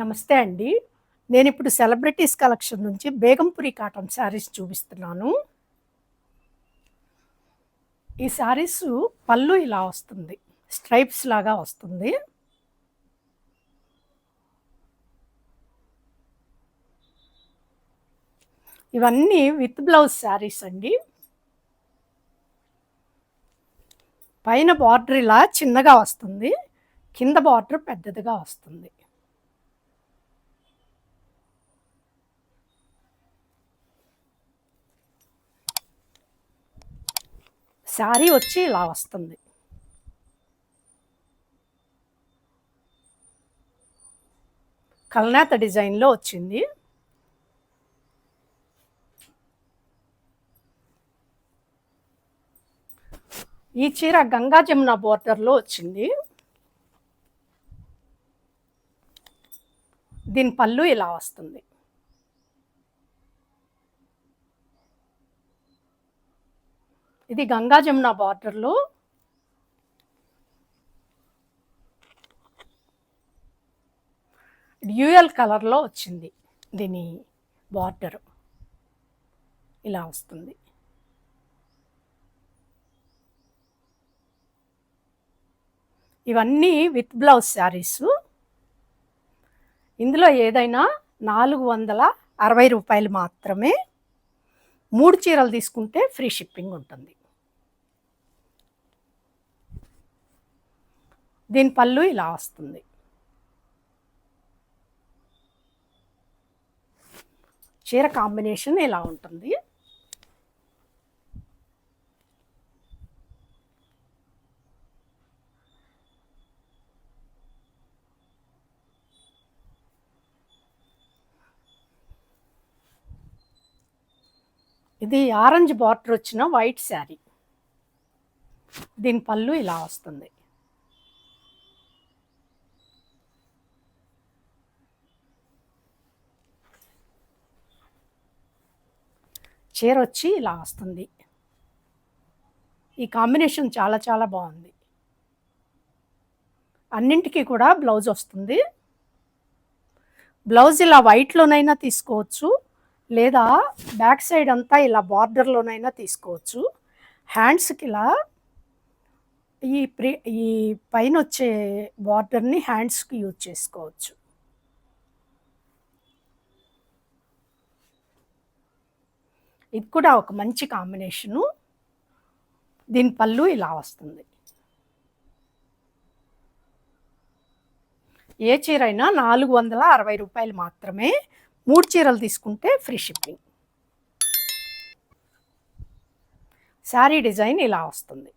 నమస్తే అండి. నేను ఇప్పుడు సెలబ్రిటీస్ కలెక్షన్ నుంచి బేగంపురి కాటన్ శారీస్ చూపిస్తున్నాను. ఈ శారీస్ పళ్ళు ఇలా వస్తుంది. స్ట్రైప్స్ లాగా వస్తుంది. ఇవన్నీ విత్ బ్లౌజ్ శారీస్ అండి. పైన బార్డర్ ఇలా చిన్నగా వస్తుంది. కింద బార్డర్ పెద్దదిగా వస్తుంది. శారీ వచ్చి ఇలా వస్తుంది. కల్నాథ డిజైన్లో వచ్చింది. ఈ చీర గంగా జమున బోర్డర్లో వచ్చింది. దీని పళ్ళు ఇలా వస్తుంది. ఇది గంగా జమున బార్డర్లో డ్యూయల్ కలర్లో వచ్చింది దీని బార్డర్ ఇలా వస్తుంది. ఇవన్నీ విత్ బ్లౌజ్ శారీస్ ఇందులో ఏదైనా నాలుగు వందల అరవై రూపాయలు మాత్రమే మూడు చీరలు తీసుకుంటే ఫ్రీ షిప్పింగ్ ఉంటుంది. దీని పళ్ళు ఇలా వస్తుంది. చీర కాంబినేషన్ ఇలా ఉంటుంది. ఇది ఆరెంజ్ బార్డర్ వచ్చిన వైట్ శారీ. దీని పళ్ళు ఇలా వస్తుంది. చీర వచ్చి ఇలా వస్తుంది. ఈ కాంబినేషన్ చాలా చాలా బాగుంది. అన్నింటికి కూడా బ్లౌజ్ వస్తుంది. బ్లౌజ్ ఇలా వైట్లోనైనా తీసుకోవచ్చు. లేదా బ్యాక్ సైడ్ అంతా ఇలా బార్డర్లోనైనా తీసుకోవచ్చు. హ్యాండ్స్కి ఇలా ఈ ప్రి ఈ పైన వచ్చే బార్డర్ని హ్యాండ్స్కి యూజ్ చేసుకోవచ్చు. ఇది కూడా ఒక మంచి కాంబినేషను. దీని పళ్ళు ఇలా వస్తుంది. ఏ చీర అయినా నాలుగు వందల అరవై రూపాయలు మాత్రమే మూడు చీరలు తీసుకుంటే ఫ్రీ షిప్పింగ్. శారీ డిజైన్ ఇలా వస్తుంది.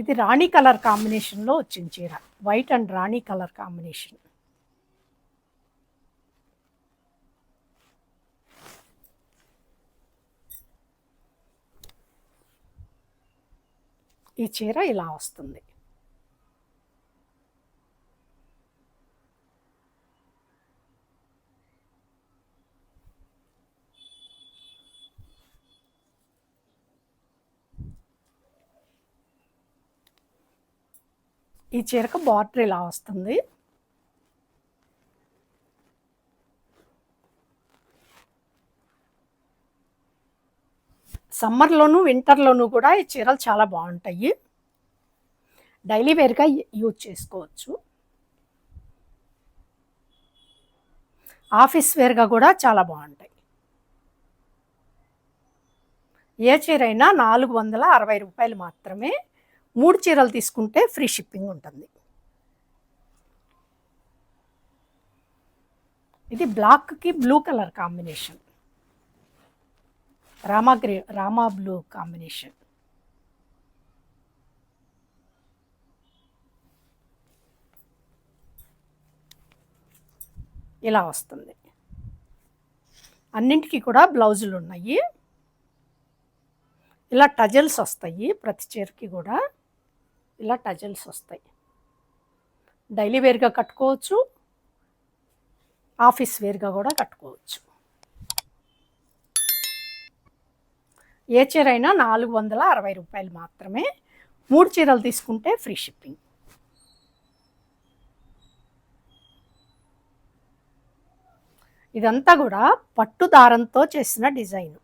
ఇది రాణి కలర్ కాంబినేషన్లో వచ్చింది చీర. వైట్ అండ్ రాణి కలర్ కాంబినేషన్. ఈ చీర ఇలా వస్తుంది. ఈ చీరకు బార్డర్ ఇలా వస్తుంది. సమ్మర్లోను వింటర్లోను కూడా ఈ చీరలు చాలా బాగుంటాయి. డైలీ వేర్గా యూజ్ చేసుకోవచ్చు. ఆఫీస్ వేర్గా కూడా చాలా బాగుంటాయి. ఏ చీర అయినా నాలుగు వందల అరవై రూపాయలు మాత్రమే మూడు చీరలు తీసుకుంటే ఫ్రీ షిప్పింగ్ ఉంటుంది. ఇది బ్లాక్కి బ్లూ కలర్ కాంబినేషన్. రామా గ్రే రామా బ్లూ కాంబినేషన్. ఇలా వస్తుంది. అన్నింటికి కూడా బ్లౌజులు ఉన్నాయి. ఇలా టజల్స్ వస్తాయి ప్రతి చీరకి కూడా. ఇలా టజల్స్ వస్తాయి. డైలీ వేర్గా కట్టుకోవచ్చు. ఆఫీస్ వేర్గా కూడా కట్టుకోవచ్చు. ఏ చీర అయినా నాలుగు వందల అరవై రూపాయలు మాత్రమే. మూడు చీరలు తీసుకుంటే ఫ్రీ షిప్పింగ్. ఇదంతా కూడా పట్టు దారంతో చేసిన డిజైన్.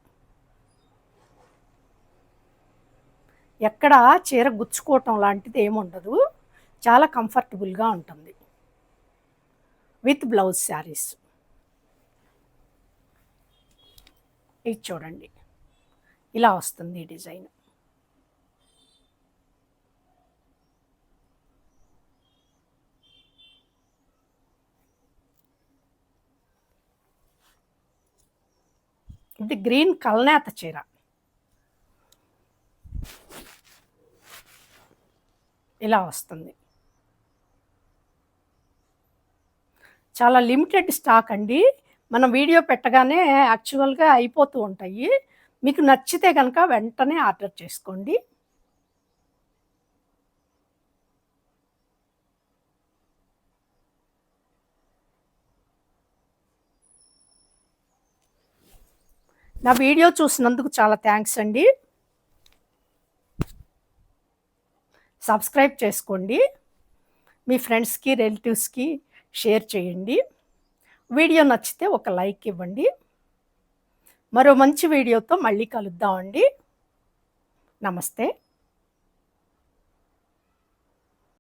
ఎక్కడ చీర గుచ్చుకోవటం లాంటిది ఏముండదు చాలా కంఫర్టబుల్గా ఉంటుంది. With blouse saris. ఇది చూడండి. ఇలా వస్తుంది ఈ డిజైన్. ఇది గ్రీన్ కల్నేత చీర. ఇలా వస్తుంది. చాలా లిమిటెడ్ స్టాక్ అండి. మనం వీడియో పెట్టగానే యాక్చువల్గా అయిపోతూ ఉంటాయి. మీకు నచ్చితే కనుక వెంటనే ఆర్డర్ చేసుకోండి. నా వీడియో చూసినందుకు చాలా థ్యాంక్స్ అండి. సబ్స్క్రైబ్ చేసుకోండి. మీ ఫ్రెండ్స్కి రిలేటివ్స్కి షేర్ చేయండి. వీడియో నచ్చితే ఒక లైక్ ఇవ్వండి. మరో మంచి వీడియోతో మళ్ళీ కలుద్దామండి. నమస్తే.